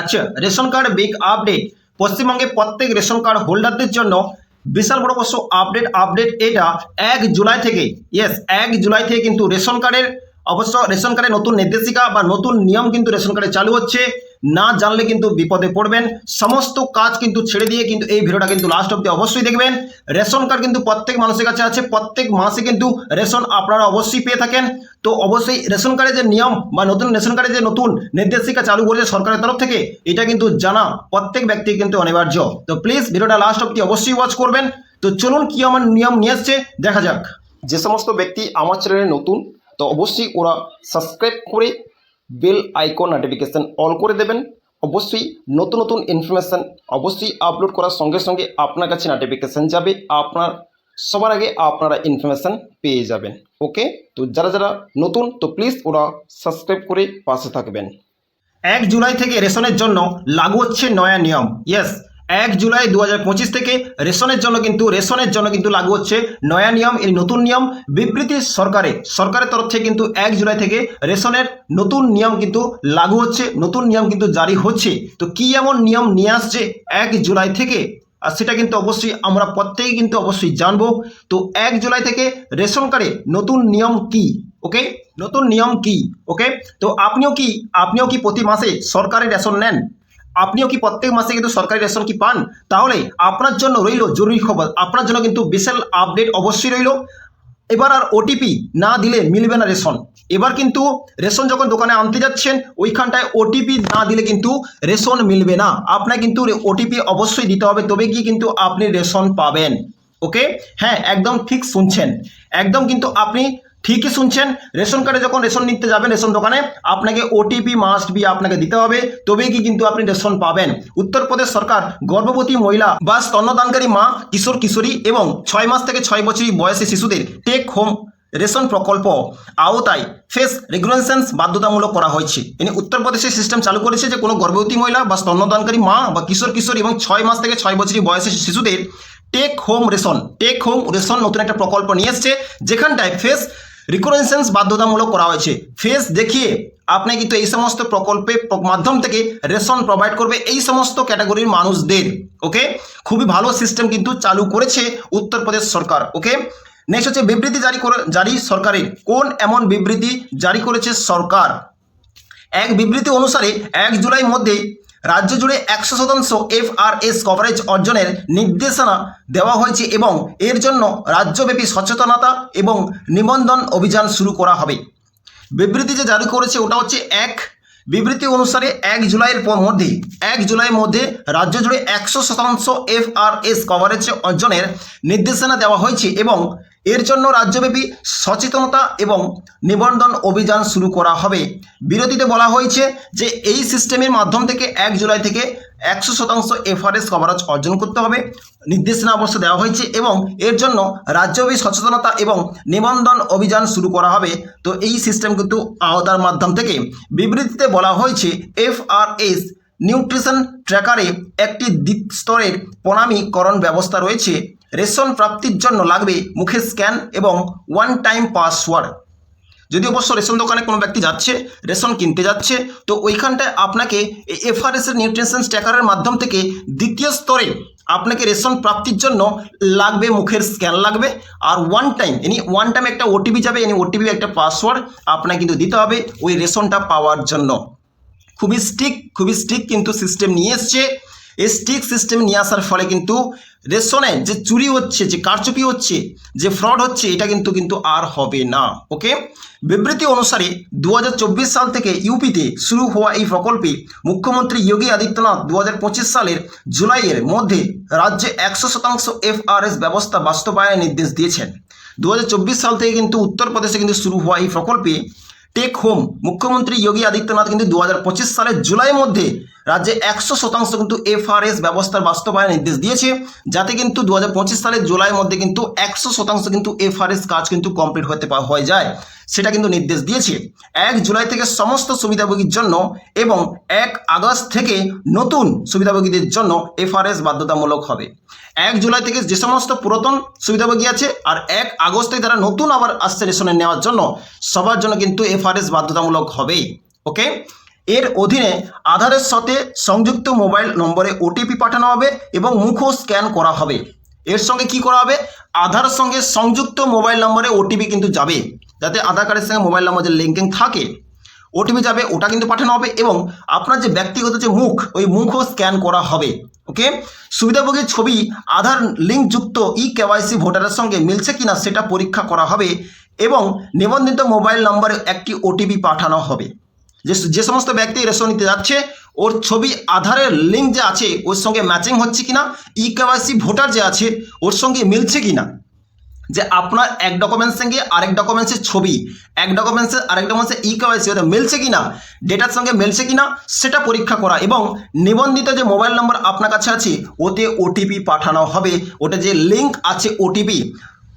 আচ্ছা ration card big update পশ্চিমবঙ্গে প্রত্যেক রেশন কার্ড হোল্ডারদের জন্য বিশাল বড় বড় আপডেট আপডেট এটা এক জুলাই থেকে। ইয়েস এক জুলাই থেকে কিন্তু রেশন কার্ডের অবশ্য রেশন কার্ডের নতুন নির্দেশিকা বা নতুন নিয়ম কিন্তু রেশন কার্ডে চালু হচ্ছে। না জানলে কিন্তু বিপদে পড়বেন। সমস্ত কাজ কিন্তু ছেড়ে দিয়ে কিন্তু এই ভিডিওটা কিন্তু লাস্ট অব্দি অবশ্যই দেখবেন। রেশন কার্ড কিন্তু প্রত্যেক মানুষের কাছে আছে, প্রত্যেক মাসে কিন্তু রেশন আপনারা অবশ্যই পেয়ে থাকেন। তো অবশ্যই রেশন কার্ডের যে নিয়ম বা নতুন রেশন কার্ডের যে নতুন নির্দেশিকা চালু করেছে সরকারের তরফ থেকে, এটা কিন্তু জানা প্রত্যেক ব্যক্তি কিন্তু অনিবার্য। তো প্লিজ ভিডিওটা লাস্ট অব্দি অবশ্যই ওয়াচ করবেন। তো চলুন কি আমার নিয়ম নিয়ে আসছে দেখা যাক। যে সমস্ত ব্যক্তি আমার চ্যানেলে নতুন, তো অবশ্যই ওরা সাবস্ক্রাইব করে বেল আইকন নোটিফিকেশান অল করে দেবেন। অবশ্যই নতুন নতুন ইনফরমেশান অবশ্যই আপলোড করার সঙ্গে সঙ্গে আপনার কাছে নোটিফিকেশান যাবে। আপনার, সবার আগে আপনারা ইনফরমেশান পেয়ে যাবেন। ওকে তো যারা যারা নতুন, তো প্লিজ ওরা সাবস্ক্রাইব করে পাশে থাকবেন। এক জুলাই থেকে রেশনের জন্য লাগু হচ্ছে নয়া নিয়ম। ইয়েস এক জুলাই দু হাজার পঁচিশ থেকে রেশনের জন্য কিন্তু, রেশনের জন্য কিন্তু লাগু হচ্ছে নয়া নিয়ম, এই নতুন নিয়ম বিবৃতি সরকারে সরকারের তরফ থেকে কিন্তু এক জুলাই থেকে রেশনের নতুন নিয়ম কিন্তু লাগু হচ্ছে, নতুন নিয়ম কিন্তু জারি হচ্ছে। তো কি এমন নিয়ম নিয়ে আসছে এক জুলাই থেকে? আর সেটা কিন্তু অবশ্যই আমরা প্রত্যেকেই কিন্তু অবশ্যই জানব। তো এক জুলাই থেকে রেশন কার্ডে নতুন নিয়ম কি? ওকে? নতুন নিয়ম কি? ওকে? তো আপনিও কি আপনিও কি প্রতি মাসে সরকারি রেশন নেন? আপনিও কি প্রত্যেক মাসে কিন্তু সরকারি রেশন কি পান? তাহলে আপনার জন্য রইল জরুরি খবর। আপনার জন্য কিন্তু বিশাল আপডেট অবশ্যই রইল। এবার আর ওটিপি না দিলে মিলবে না রেশন। এবার কিন্তু রেশন যখন দোকানে আনতে যাচ্ছেন, ওইখানটায় ওটিপি না দিলে কিন্তু রেশন মিলবে না। আপনাকে কিন্তু ওটিপি অবশ্যই দিতে হবে, তবে কি কিন্তু আপনি রেশন পাবেন। ওকে? হ্যাঁ একদম ঠিক শুনছেন। একদম কিন্তু আপনি ঠিকই শুনছেন। রেশন কার্ডে যখন রেশন নিতে যাবেন, রেশন দোকানে, আপনাকে ওটিপি মাস্ট বি আপনাকে দিতে হবে, তবেই কি কিন্তু আপনি রেশন পাবেন। উত্তরপ্রদেশ সরকার গর্ভবতী মহিলা বা স্তন্যদানকারী মা, কিশোর, কিশোরী এবং ছয় মাস থেকে ছয় বছরই বয়সী শিশুদের টেক হোম রেশন প্রকল্প আওতায় ফেস রেগুলেশনস বাধ্যতামূলক করা হয়েছে। এনে উত্তরপ্রদেশের সিস্টেম চালু করেছে যে কোনো গর্ভবতী মহিলা বা স্তন্যদানকারী মা বা কিশোর কিশোর এবং ছয় মাস থেকে ছয় বছরই বয়সী শিশুদের take home ration take home ration নতুন একটা প্রকল্প নিয়ে এসছে, যেখানটায় ফেস রিকোরেন্সেন্স বাধ্যতামূলক করা হয়েছে। ফেস দেখিয়ে আপনি কিন্তু এই সমস্ত প্রকল্পে মাধ্যম থেকে রেশন প্রোভাইড করবে এই সমস্ত ক্যাটাগরির মানুষদের ওকে খুবই ভালো সিস্টেম কিন্তু চালু করেছে উত্তরপ্রদেশ সরকার ওকে নেক্সট হচ্ছে বিবৃতি জারি করে জারি সরকারের। কোন এমন বিবৃতি জারি করেছে সরকার? এক বিবৃতি অনুসারে এক জুলাই মধ্যে রাজ্য জুড়ে একশো শতাংশ এফআরএস কভারেজ অর্জনের নির্দেশনা দেওয়া হয়েছে এবং এর জন্য রাজ্যব্যাপী সচেতনতা এবং নিবন্ধন অভিযান শুরু করা হবে। বিবৃতি যে জারি করেছে ওটা হচ্ছে এক। বিবৃতি অনুসারে এক জুলাইয়ের পর মধ্যে, এক জুলাইয়ের মধ্যে রাজ্য জুড়ে একশো শতাংশ এফআরএস কভারেজ অর্জনের নির্দেশনা দেওয়া হয়েছে এবং এর জন্য রাজ্যব্যাপী সচেতনতা এবং নিবন্ধন অভিযান শুরু করা হবে। বিরতিতে বলা হয়েছে যে, এই সিস্টেমের মাধ্যম থেকে এক জুলাই থেকে একশো শতাংশ এফআরএস কভারেজ অর্জন করতে হবে। নির্দেশনা অবশ্য দেওয়া হয়েছে এবং এর জন্য রাজ্যব্যাপী সচেতনতা এবং নিবন্ধন অভিযান শুরু করা হবে। তো এই সিস্টেম কিন্তু আওতার মাধ্যম থেকে। বিবৃতিতে বলা হয়েছে, এফআরএস নিউট্রিশন ট্র্যাকারে একটি দ্বিত স্তরের প্রণামীকরণ ব্যবস্থা রয়েছে। রেশন প্রাপ্তির জন্য লাগবে মুখের স্ক্যান এবং ওয়ান টাইম পাসওয়ার্ড যদি অবশ্য রেশন দোকানে কোনো ব্যক্তি যাচ্ছে, রেশন কিনতে যাচ্ছে, তো ওইখানটায় আপনাকে এই এফআরএস এর নিউট্রিশন ট্র্যাকারের মাধ্যম থেকে দ্বিতীয় স্তরে আপনাকে রেশন প্রাপ্তির জন্য লাগবে, মুখের স্ক্যান লাগবে, আর one time any one time একটা ওটিপি যাবে এনি ওটিপি একটা পাসওয়ার্ড আপনাকে কিন্তু দিতে হবে ওই রেশনটা পাওয়ার জন্য। খুবই স্ট্রিক খুবই স্ট্রিক কিন্তু সিস্টেম নিয়ে এসছে। এই স্ট্রিক সিস্টেম নিয়ে আসার ফলে কিন্তু রেশনে যে চুরি হচ্ছে, যে কারচুপি হচ্ছে, যে ফ্রড হচ্ছে, এটা কিন্তু কিন্তু আর হবে না ওকে বিবৃতি অনুসারে দু হাজার চব্বিশ সাল থেকে ইউপিতে শুরু হওয়া এই প্রকল্পে মুখ্যমন্ত্রী যোগী আদিত্যনাথ দু হাজার পঁচিশ সালের জুলাইয়ের মধ্যে রাজ্যে একশো শতাংশ এফআরএস ব্যবস্থা বাস্তবায়নের নির্দেশ দিয়েছেন। দু হাজার চব্বিশ সাল থেকে কিন্তু উত্তরপ্রদেশে কিন্তু শুরু হওয়া এই প্রকল্পে টেক হোম মুখ্যমন্ত্রী যোগী আদিত্যনাথ কিন্তু দু হাজার পঁচিশ সালের জুলাই মধ্যে রাজ্যে একশো শতাংশ কিন্তু এফআরএস ব্যবস্থার বাস্তবায়ন নির্দেশ দিয়েছে, যাতে কিন্তু দু হাজার পঁচিশ সালের জুলাইয়ের মধ্যে কিন্তু একশো শতাংশ কিন্তু এফআরএস কাজ কিন্তু কমপ্লিট হতে হয়ে যায়। সেটা কিন্তু নির্দেশ দিয়েছে। এক জুলাই থেকে সমস্ত সুবিধাভোগীর জন্য এবং এক আগস্ট থেকে নতুন সুবিধাভোগীদের জন্য এফআরএস বাধ্যতামূলক হবে। এক জুলাই থেকে যে সমস্ত পুরাতন সুবিধাভোগী আছে আর এক আগস্টে তারা নতুন আবার আসছে রেশনে নেওয়ার জন্য সবার জন্য কিন্তু এফআরএস বাধ্যতামূলক হবেই। ওকে? এর অধীনে আধারের সাথে সংযুক্ত মোবাইল নম্বরে ওটিপি পাঠানো হবে এবং মুখ স্ক্যান করা হবে। এর সঙ্গে কি করা হবে? আধারের সঙ্গে সংযুক্ত মোবাইল নম্বরে ওটিপি কিন্তু যাবে। যাতে আধার কার্ডের সঙ্গে মোবাইল নম্বর যে লিঙ্কিং থাকে, ওটিপি যাবে, ওটা কিন্তু পাঠানো হবে এবং আপনার যে ব্যক্তিগত যে মুখ, ওই মুখও স্ক্যান করা হবে। ওকে সুবিধাভোগীর ছবি, আধার লিঙ্কযুক্ত ই কেওয়াইসি ভোটারের সঙ্গে মিলছে কিনা সেটা পরীক্ষা করা হবে এবং নিবন্ধিত মোবাইল নম্বরে একটি ওটিপি পাঠানো হবে। যে যে সমস্ত ব্যক্তি রেশন নিতে যাচ্ছে, ওর ছবি আধারের লিঙ্ক যে আছে, ওর সঙ্গে ম্যাচিং হচ্ছে কিনা ই কেওয়াইসি ভোটার যে আছে, ওর সঙ্গে মিলছে কিনা, যে আপনার এক ডকুমেন্টস সঙ্গে আরেক ডকুমেন্টসের ছবি, এক ডকুমেন্টসের আরেক ডকুমেন্টসের ই কেওয়াইসি ওটা মিলছে কিনা ডেটার সঙ্গে মিলছে কিনা, সেটা পরীক্ষা করা এবং নিবন্ধিত যে মোবাইল নম্বর আপনার কাছে আছে, ওতে ওটিপি পাঠানো হবে। ওটা যে লিঙ্ক আছে ওটিপি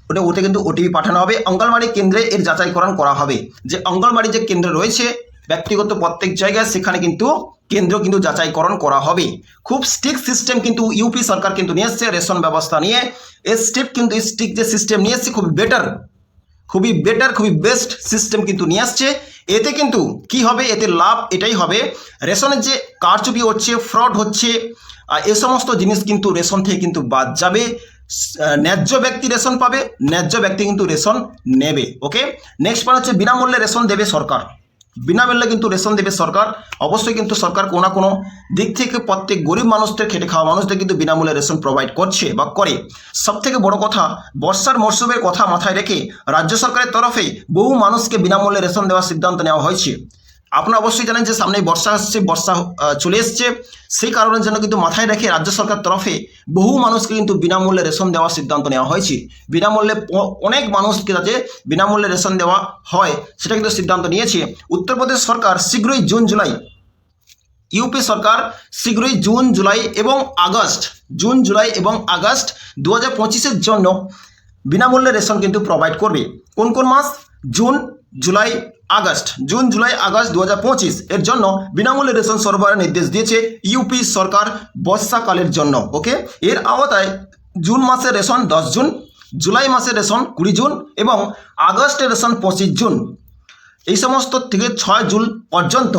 ওটা ওতে কিন্তু ওটিপি পাঠানো হবে। অঙ্গনবাড়ি কেন্দ্রে এর যাচাইকরণ করা হবে। যে অঙ্গনবাড়ি যে কেন্দ্র রয়েছে ব্যক্তিগত প্রত্যেক জায়গায় সেখানে কিন্তু কেন্দ্র কিন্তু যাচাইকরণ করা হবে। খুব স্ট্রিক্ট সিস্টেম কিন্তু ইউপি সরকার কিন্তু নিয়ে এসছে, রেশন ব্যবস্থা নিয়ে। এই স্ট্রিক্ট কিন্তু স্ট্রিক্ট যে সিস্টেম নিয়ে এসছে খুব বেটার খুবই বেটার খুবই বেস্ট সিস্টেম কিন্তু নিয়ে আসছে। এতে কিন্তু কি হবে? এতে লাভ এটাই হবে। রেশনের যে কারচুপি হচ্ছে ফ্রড হচ্ছে এ সমস্ত জিনিস কিন্তু রেশন থেকে কিন্তু বাদ যাবে। ন্যায্য ব্যক্তি রেশন পাবে, ন্যায্য ব্যক্তি কিন্তু রেশন নেবে ওকে নেক্সট পয়েন্ট হচ্ছে, বিনামূল্যে রেশন দেবে সরকার। বিনামূল্যে কিন্তু রেশন দেবে সরকার। অবশ্যই কিন্তু সরকার কোনো না কোনো দিক থেকে প্রত্যেক গরিব মানুষদের, খেটে খাওয়া মানুষদের কিন্তু বিনামূল্যে রেশন প্রোভাইড করছে বা করে। সব থেকে বড় কথা, বর্ষার মরশুমের কথা মাথায় রেখে রাজ্য সরকারের তরফে বহু মানুষকে বিনামূল্যে রেশন দেওয়ার সিদ্ধান্ত নেওয়া হয়েছে। আপনারা অবশ্যই জানেন যে সামনে বর্ষা আসছে, বর্ষা চলে এসছে। সেই কারণের জন্য কিন্তু মাথায় রেখে রাজ্য সরকার তরফে বহু মানুষকে কিন্তু বিনামূল্যে রেশন দেওয়ার সিদ্ধান্ত নেওয়া হয়েছে। বিনামূল্যে অনেক মানুষকে যাতে বিনামূল্যে রেশন দেওয়া হয়, সেটা কিন্তু সিদ্ধান্ত নিয়েছে। উত্তরপ্রদেশ সরকার শীঘ্রই জুন, জুলাই, ইউপি সরকার শীঘ্রই জুন, জুলাই এবং আগস্ট, জুন, জুলাই এবং আগস্ট দু হাজার পঁচিশের জন্য বিনামূল্যে রেশন কিন্তু প্রোভাইড করবে। কোন কোন মাস? June, July August, June, July, August দু হাজার পঁচিশ। এর জন্য বিনামূল্যে রেশন সরবরাহের নির্দেশ দিয়েছে ইউপি সরকার বর্ষাকালের জন্য, ওকে? এর আওতায় জুন মাসের রেশন দশ জুন, জুলাই মাসের রেশন কুড়ি জুন এবং আগস্টের রেশন পঁচিশ জুন। এই সমস্ত থেকে ছয় জুন পর্যন্ত,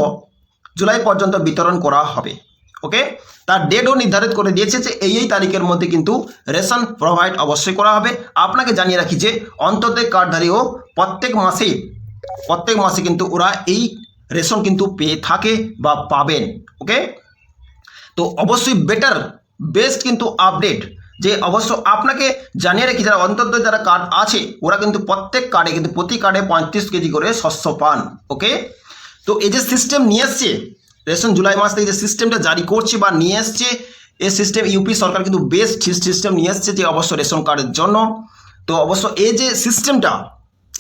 জুলাই পর্যন্ত বিতরণ করা হবে, ওকে? তার ডেটও নির্ধারিত করে দিয়েছে যে এই এই তারিখের মধ্যে কিন্তু রেশন প্রোভাইড অবশ্যই করা হবে। আপনাকে জানিয়ে রাখি যে অন্তর্দেশ কার্ডধারীও প্রত্যেক মাসে প্রত্যেক মাসে কিন্তু ওরা এই রেশন কিন্তু পেয়ে থাকে বা পাবেন ওকে তো অবশ্যই বেটার বেস্ট কিন্তু আপডেট যে অবশ্য আপনাকে জানিয়ে রাখি, যারা অন্তর্দয় যারা কার্ড আছে, ওরা কিন্তু প্রত্যেক কার্ডে কিন্তু প্রতি কার্ডে পঁয়ত্রিশ কেজি করে শস্য পান ওকে তো এই যে সিস্টেম নিয়ে এসছে, রেশন জুলাই মাস থেকে যে সিস্টেমটা জারি করছে বা নিয়ে এসছে, এই সিস্টেম ইউপি সরকার কিন্তু বেস্ট সিস্টেম নিয়ে এসছে যে অবশ্য রেশন কার্ডের জন্য। তো অবশ্য এই যে সিস্টেমটা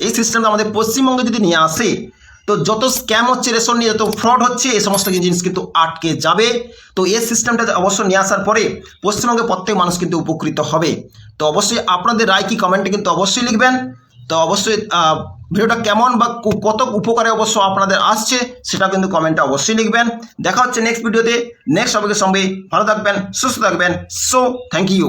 এই সিস্টেমটা আমাদের পশ্চিমবঙ্গে যদি নিয়ে আসে, তো যত স্ক্যাম হচ্ছে, রেশন নিয়ে, যত ফ্রড হচ্ছে, এই সমস্ত জিনিস কিন্তু আটকে যাবে। তো এই সিস্টেমটা অবশ্য নিয়ে আসার পরে পশ্চিমবঙ্গে প্রত্যেক মানুষ কিন্তু উপকৃত হবে। তো অবশ্যই আপনাদের রায় কি কমেন্টে কিন্তু অবশ্যই লিখবেন। তো অবশ্যই ভিডিওটা কেমন বা কত উপকারে অবশ্য আপনাদের আসছে, সেটা কিন্তু কমেন্টে অবশ্যই লিখবেন। দেখা হচ্ছে নেক্সট ভিডিওতে নেক্সট টপিকের সঙ্গে ভালো থাকবেন, সুস্থ থাকবেন। So thank you